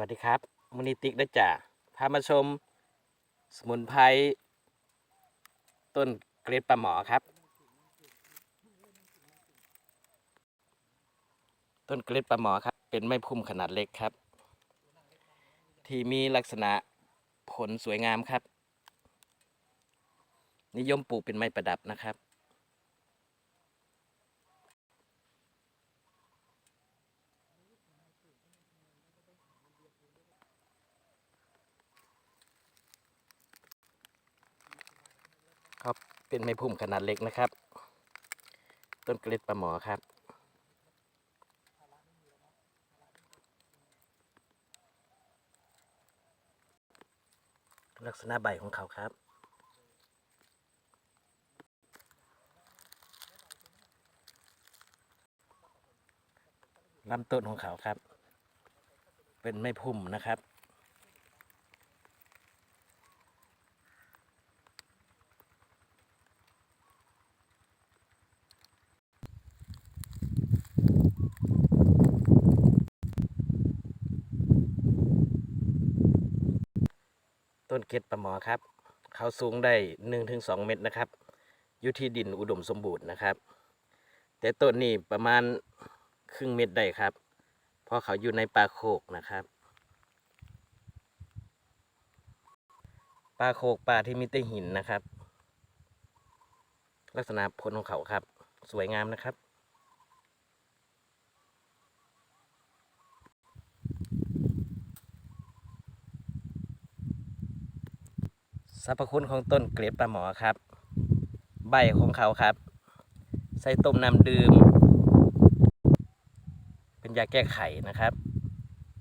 วัสดีครับมนิติกได้จ่าพามาชม สมุนไพรต้นเกรดปลาหมอครับ ต้นเกรดปลาหมอครับ เป็นไม้พุ่มขนาดเล็กครับ ที่มีลักษณะผลสวยงามครับ นิยมปลูกเป็นไม้ประดับนะครับ ครับเป็นไม้พุ่มขนาดเล็กนะครับ ต้นเกล็ดปลาหมอครับ ลักษณะใบของเขาครับลำต้นของเขาครับ เป็นไม้พุ่มนะครับ ต้นเกล็ดปลาหมอครับ เขาสูงได้หนึ่งถึงสองเมตรนะครับ อยู่ที่ดินอุดมสมบูรณ์นะครับ แต่ต้นนี้ประมาณครึ่งเมตรได้ครับ เพราะเขาอยู่ในป่าโคกนะครับป่าโคกป่าที่มีแต่หินนะครับ ลักษณะผลของเขาครับ สวยงามนะครับ สรรพคุณของต้นเกล็ดปลาหมอครับ ใบของเขาครับ ใส่ต้มน้ำดื่ม เป็นยาแก้ไขนะครับ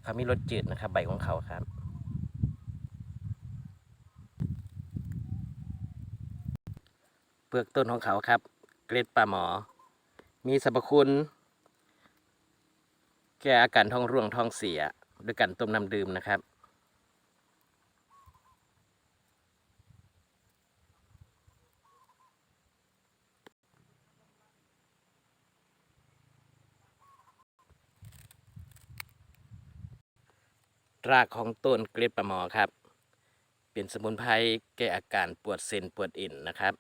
เขามีรสจืดนะครับ ใบของเขาครับเปลือกต้นของเขาครับ เกล็ดปลาหมอ มีสรรพคุณ แก้อาการท้องร่วงท้องเสียด้วยการต้มน้ำดื่มนะครับ รากของต้นเกล็ดปลาหมอครับ เป็นสมุนไพรแก้อาการปวดเส้นปวดเอ็นนะครับ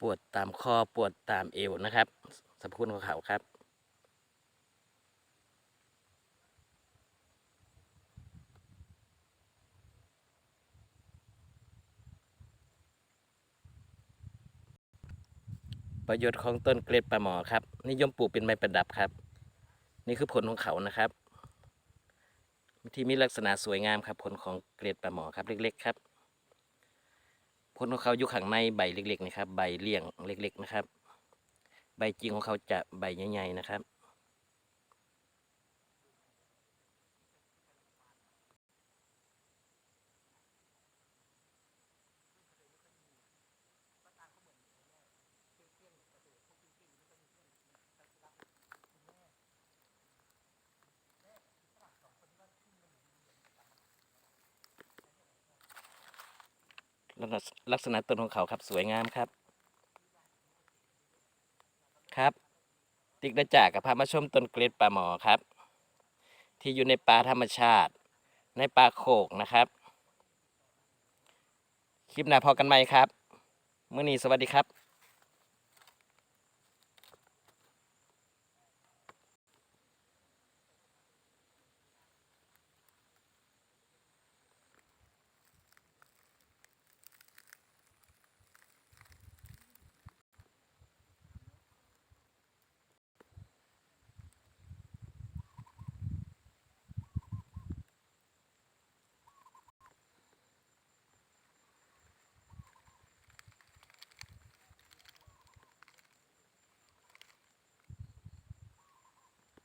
ปวดตามคอปวดตามเอวนะครับสรรพคุณของเขาครับ ประโยชน์ของต้นเกล็ดปลาหมอครับนิยมปลูกเป็นไม้ประดับครับ นี่คือผลของเขานะครับ ที่มีลักษณะสวยงามครับ ผลของเกล็ดปลาหมอครับเล็ก ๆ ครับ ผลของเขาอยู่ข้างในใบเล็กๆนะครับ ใบเลี่ยงเล็ก ๆ นะครับ ใบจริงของเขาจะใบใหญ่ๆนะครับ ลักษณะต้นของเขาครับสวยงามครับ ครับ ติ๊กได้จากกับพามาชมต้นเกล็ดปลาหมอครับ ที่อยู่ในป่าธรรมชาติ ในป่าโขกนะครับ คลิปหน้าพอกันไหมครับ เมื่อนี้สวัสดีครับ